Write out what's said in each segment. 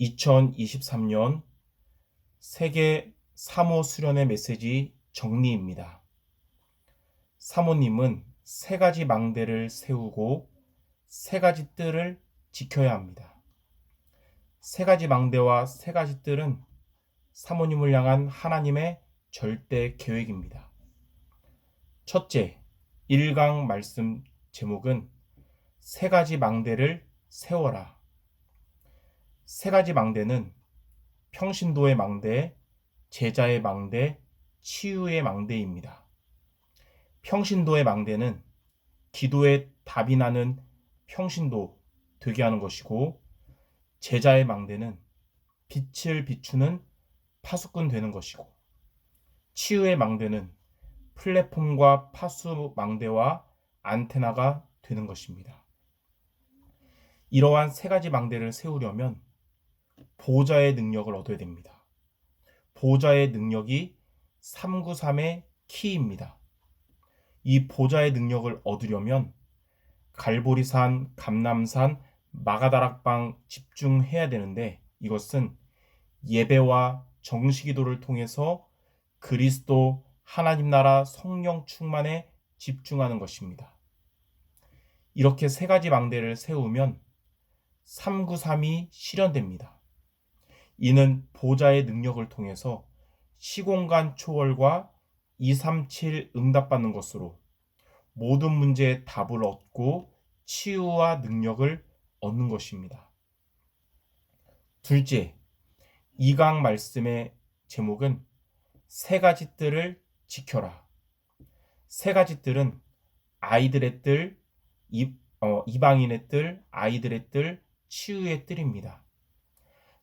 2023년 세계 사모 수련의 메시지 정리입니다. 사모님은 세 가지 망대를 세우고 세 가지 뜰을 지켜야 합니다. 세 가지 망대와 세 가지 뜰은 사모님을 향한 하나님의 절대 계획입니다. 첫째, 1강 말씀 제목은 세 가지 망대를 세워라. 세 가지 망대는 평신도의 망대, 제자의 망대, 치유의 망대입니다. 평신도의 망대는 기도에 답이 나는 평신도 되게 하는 것이고, 제자의 망대는 빛을 비추는 파수꾼 되는 것이고, 치유의 망대는 플랫폼과 파수 망대와 안테나가 되는 것입니다. 이러한 세 가지 망대를 세우려면 보좌의 능력을 얻어야 됩니다. 보좌의 능력이 393의 키입니다. 이 보좌의 능력을 얻으려면 갈보리산, 감남산, 마가다락방 집중해야 되는데 이것은 예배와 정식기도를 통해서 그리스도 하나님 나라 성령 충만에 집중하는 것입니다. 이렇게 세 가지 망대를 세우면 393이 실현됩니다. 이는 보좌의 능력을 통해서 시공간 초월과 237 응답받는 것으로 모든 문제의 답을 얻고 치유와 능력을 얻는 것입니다. 둘째, 2강 말씀의 제목은 세 가지 뜰을 지켜라. 세 가지 뜰은 아이들의 뜰, 이, 어, 이방인의 뜰, 아이들의 뜰, 치유의 뜰입니다.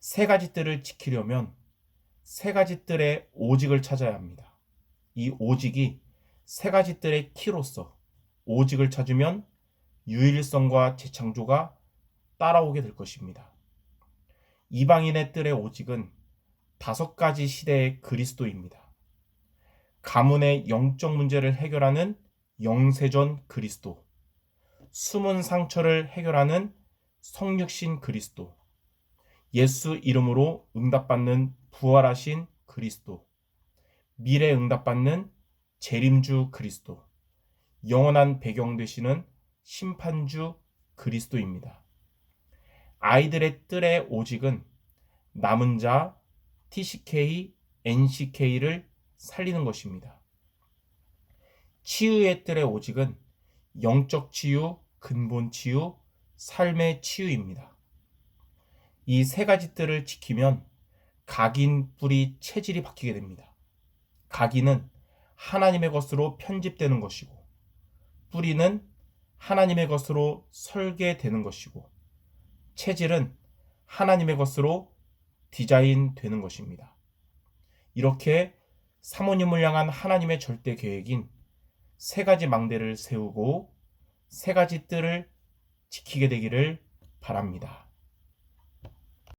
세 가지 뜰을 지키려면 세 가지 뜰의 오직을 찾아야 합니다. 이 오직이 세 가지 뜰의 키로서 오직을 찾으면 유일성과 재창조가 따라오게 될 것입니다. 이방인의 뜰의 오직은 다섯 가지 시대의 그리스도입니다. 가문의 영적 문제를 해결하는 영세전 그리스도, 숨은 상처를 해결하는 성육신 그리스도, 예수 이름으로 응답받는 부활하신 그리스도, 미래 응답받는 재림주 그리스도, 영원한 배경 되시는 심판주 그리스도입니다. 아이들의 뜰의 오직은 남은 자 TCK, NCK를 살리는 것입니다. 치유의 뜰의 오직은 영적 치유, 근본 치유, 삶의 치유입니다. 이 세 가지 뜰을 지키면 각인 뿌리 체질이 바뀌게 됩니다. 각인은 하나님의 것으로 편집되는 것이고, 뿌리는 하나님의 것으로 설계되는 것이고, 체질은 하나님의 것으로 디자인되는 것입니다. 이렇게 사모님을 향한 하나님의 절대 계획인 세 가지 망대를 세우고 세 가지 뜰을 지키게 되기를 바랍니다.